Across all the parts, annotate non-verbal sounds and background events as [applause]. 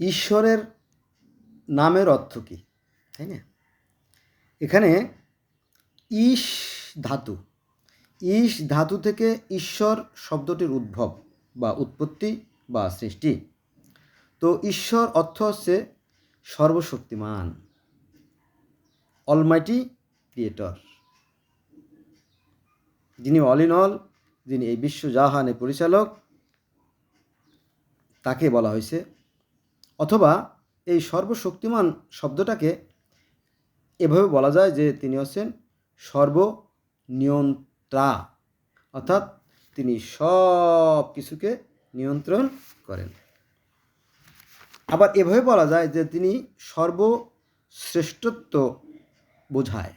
ঈশ্বরের নামের অর্থ কী? তাই না? এখানে ঈশ ধাতু ঈশ ধাতু থেকে ঈশ্বর শব্দটির উদ্ভব বা উৎপত্তি বা সৃষ্টি। তো ঈশ্বর অর্থ হচ্ছে সর্বশক্তিমান অলমাইটি ক্রিয়েটর যিনি অল ইন অল যিনি এই বিশ্বজাহানের পরিচালক, তাকে বলা হয়েছে অথবা এই সর্বশক্তিমান শব্দটাকে এভাবে বলা যায় যে তিনি হচ্ছেন সর্বনিয়ন্ত্রা, অর্থাৎ তিনি সব কিছুকে নিয়ন্ত্রণ করেন। আবার এভাবে বলা যায় যে তিনি সর্বশ্রেষ্ঠত্ব বোঝায়।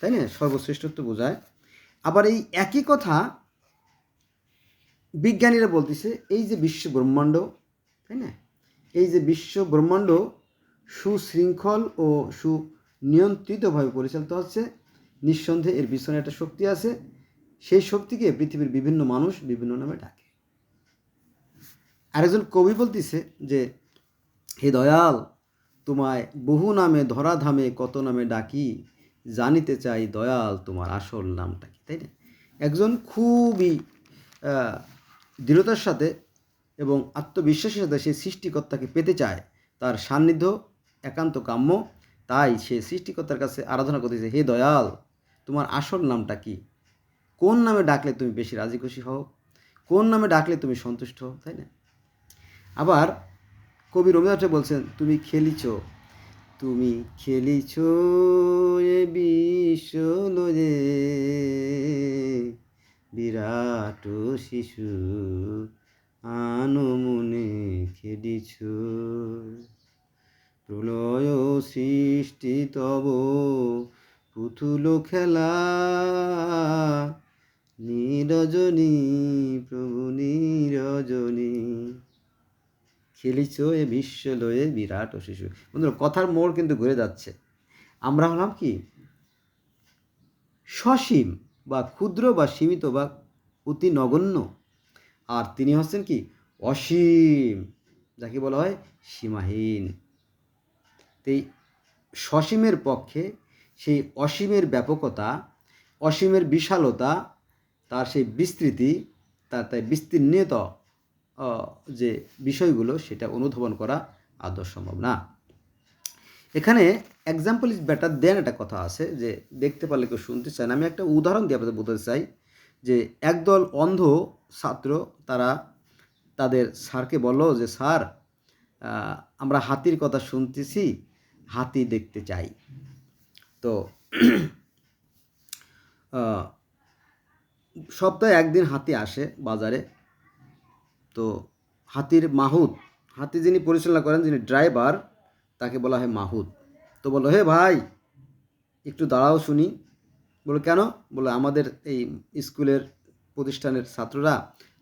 তাই না? সর্বশ্রেষ্ঠত্ব বোঝায়। আবার এই একই কথা বিজ্ঞানীরা বলতেছে, এই যে বিশ্ব ব্রহ্মাণ্ড, তাই না? এই যে বিশ্ব ব্রহ্মাণ্ড সুশৃঙ্খল ও সুনিয়ন্ত্রিতভাবে পরিচালিত হচ্ছে, নিঃসন্দেহে এর পিছনে একটা শক্তি আছে, সেই শক্তিকে পৃথিবীর বিভিন্ন মানুষ বিভিন্ন নামে ডাকে। আরেকজন কবি বলতেছে যে, হে দয়াল, তোমায় বহু নামে ধরাধামে কত নামে ডাকি, জানিতে চাই দয়াল তোমার আসল নামটা কি তাই না? একজন খুবই দৃঢ়তার সাথে এবং আত্মবিশ্বাসের সাথে সেই সৃষ্টিকর্তাকে পেতে চায়। তার সান্নিধ্য, একান্ত কাম্য, তাই সে সৃষ্টিকর্তার কাছে আরাধনা করতেছে হে দয়াল, তোমার আসল নামটা কি? কোন নামে ডাকলে তুমি বেশি রাজি খুশি হও? কোন নামে ডাকলে তুমি সন্তুষ্ট হও? তাই না? আবার কবি রবীন্দ্রনাথ বলছেন, তুমি খেলিছ তুমি খেলিছ এ বিশ্বলয়ে বিরাট শিশু আনমনে খেলিছ প্রলয় সৃষ্টি তব পুতুল খেলা। নিরজনী, প্রভু নিরজনী। খেলিছ এ বিশ্ব লয়ে বিরাট ও শিশু। বন্ধুরা, কথার মোড় কিন্তু ঘুরে যাচ্ছে। আমরা হলাম কি? সসীম বা ক্ষুদ্র বা সীমিত বা অতি নগণ্য। আর তিনি হচ্ছেন কি? অসীম, যাকে বলা হয় সীমাহীন। এই সসীমের পক্ষে সেই অসীমের ব্যাপকতা, অসীমের বিশালতা, তার সেই বিস্তৃতি, তার তাই বিস্তীর্ণত যে বিষয়গুলো, সেটা অনুধাবন করা আদৌ সম্ভব না। এখানে এক্সাম্পল ইজ বেটার দেন একটা কথা আছে, যে দেখতে পারলে কেউ শুনতে চায় না। আমি একটা উদাহরণ দিয়ে আপনাদের বলতে চাই। যে একদল অন্ধ ছাত্র তারা তাদের স্যারকে বলল যে, স্যার আমরা হাতির কথা শুনতেছি, হাতি দেখতে চাই। তো [clears throat] সপ্তাহে একদিন হাতি আসে বাজারে। তো হাতির মাহুত, হাতি যিনি পরিচালনা করেন, যিনি ড্রাইভার, তাকে বলা হয় মাহুত। তো বলল, হে ভাই, একটু দাঁড়াও শুনি। বলো, কেন? বলো, আমাদের এই স্কুলের প্রতিষ্ঠানের ছাত্ররা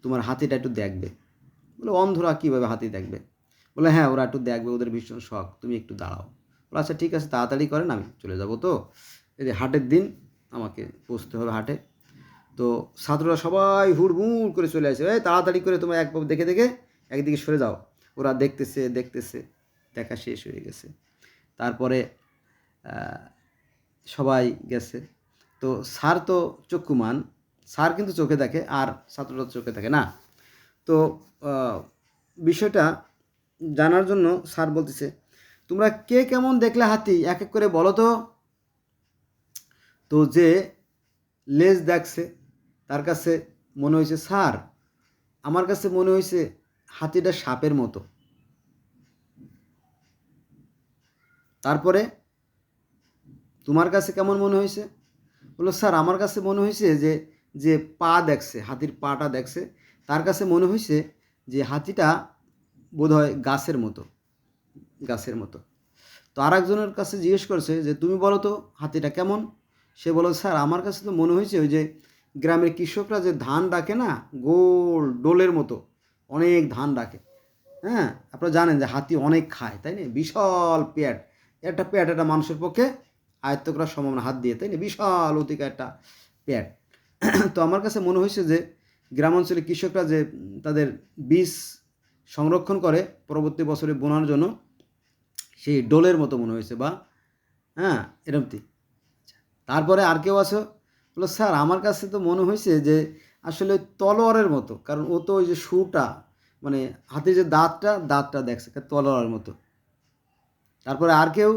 তোমার হাতিটা একটু দেখবে। বলে, অন্ধরা কীভাবে হাতি দেখবে? বলে হ্যাঁ ওরা একটু দেখবে, ওদের ভীষণ শখ, তুমি একটু দাঁড়াও। বলে আচ্ছা ঠিক আছে, তাড়াতাড়ি করেন, আমি চলে যাব তো। এই যে হাটের দিন, আমাকে পৌঁছতে হবে হাটে। তো ছাত্ররা সবাই হুড়মুড় করে চলে আসে, এই তাড়াতাড়ি করে তোমার এক দেখে দেখে একদিকে সরে যাও। ওরা দেখতেছে দেখতেছে, দেখা শেষ হয়ে গেছে। তারপরে সবাই গেছে। তো স্যার তো চক্ষুমান, স্যার কিন্তু চোখে দেখে আর ছাত্ররা চোখে দেখে না। তো বিষয়টা জানার জন্য স্যার বলতেছে, তোমরা কে কেমন দেখলে হাতি এক এক করে বলো তো? তো যে লেজ দেখছে, তার কাছে মনে হয়েছে, স্যার, আমার কাছে মনে হয়েছে হাতিটা সাপের মতো। তারপরে, তোমার কাছে কেমন মনে হয়েছে? বলল, স্যার, আমার কাছে মনে হয়েছে যে যে পা দেখছে, হাতির পাটা দেখছে, তার কাছে মনে হয়েছে যে হাতিটা বোধহয় গাছের মতো গাছের মতো। তো আর একজনের কাছে জিজ্ঞেস করছে যে, তুমি বলো তো, হাতিটা কেমন? সে বলো স্যার, আমার কাছে তো মনে হয়েছে ওই যে গ্রামের কৃষকরা যে ধান ডাকে না, গোল ডোলের মতো, অনেক ধান ডাকে। হ্যাঁ আপনারা জানেন যে হাতি অনেক খায়, তাই না? বিশাল পেট, একটা পেট একটা মানুষের পক্ষে আয়ত্ত করা সম্ভব না, হাত দিয়ে, তাই না? বিশাল অতিকা একটা পেট তো আমার কাছে মনে হয়েছে যে গ্রামাঞ্চলে কৃষকরা যে তাদের বীজ সংরক্ষণ করে পরবর্তী বছরে বোনার জন্য, সেই ডোলের মতো মনে হয়েছে বা হ্যাঁ এরমতি তারপরে আর কেউ আছে? বলল স্যার, আমার কাছে তো মনে হয়েছে যে আসলে তলোয়ারের মতো, কারণ ও তো ওই যে শুটা মানে হাতে যে দাঁতটা দাঁতটা দেখছে, তলোয়ারের মতো। তারপরে আর কেউ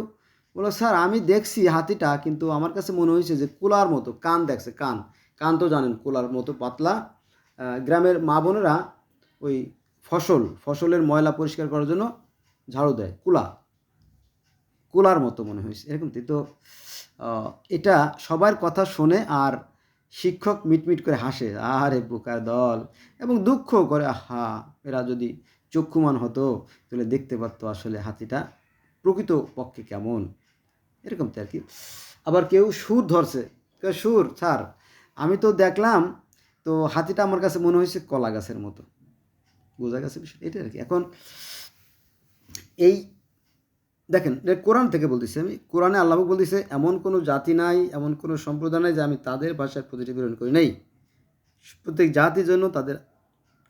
বলল স্যার, আমি দেখছি হাতিটা, কিন্তু আমার কাছে মনে হয়েছে যে কুলার মতো, কান দেখছে, কান। কান তো জানেন, কুলার মতো পাতলা। গ্রামের মা বোনেরা ওই ফসল, ফসলের ময়লা পরিষ্কার করার জন্য ঝাড়ু দেয়, কুলা। কুলার মতো মনে হয়েছে, এরকম তো। এটা সবার কথা শোনে আর শিক্ষক মিটমিট করে হাসে আরে বোকার দল। এবং দুঃখ করে, আহা, এরা যদি চক্ষুমান হতো, তাহলে দেখতে পারতো আসলে হাতিটা প্রকৃত পক্ষে কেমন। এরকম আর কি। আবার কেউ সুর ধরছে। কেউ সুর স্যার আমি তো দেখলাম, তো হাতিটা আমার কাছে মনে হয়েছে কলা গাছের মতো। বোঝা গেছে বিষয় এটা আর কি। এখন এই, দেখেন কোরআন থেকে বলতেছি আমি, কোরআনে আল্লাহ বলতেছে, এমন কোনো জাতি নাই, এমন কোনো সম্প্রদায় নাই যে আমি তাদের ভাষায় প্রতিটি প্রেরণ করি নাই। প্রত্যেক জাতির জন্য তাদের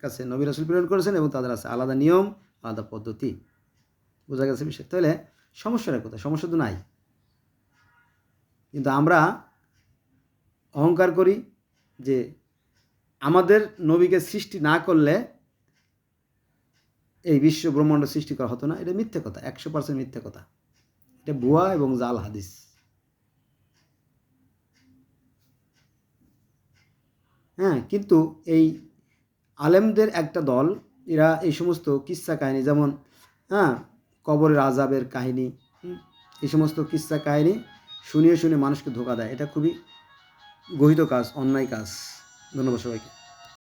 কাছে নবী রাসুল প্রেরণ করেছেন এবং তাদের আছে আলাদা নিয়ম, আলাদা পদ্ধতি। বোঝা গেছে বিষয় তাহলে সমস্যাটা কোথায় সমস্যা তো নাই। কিন্তু আমরা অহংকার করি যে আমাদের নবীকে সৃষ্টি না করলে এই বিশ্ব ব্রহ্মাণ্ড সৃষ্টি করা হতো না। এটা মিথ্যে কথা, একশো পার্সেন্ট মিথ্যে কথা। এটা ভুয়া এবং জাল হাদিস। হ্যাঁ কিন্তু এই আলেমদের একটা দল, এরা এই সমস্ত কিস্সা কাহিনী, যেমন হ্যাঁ কবরের আজাবের কাহিনী এই সমস্ত কিস্সা কাহিনী শুনিয়ে শুনে মানুষকে ধোকা দেয়। এটা খুবই গহিত কাজ অন্যায় কাজ। ধন্যবাদ সবাইকে।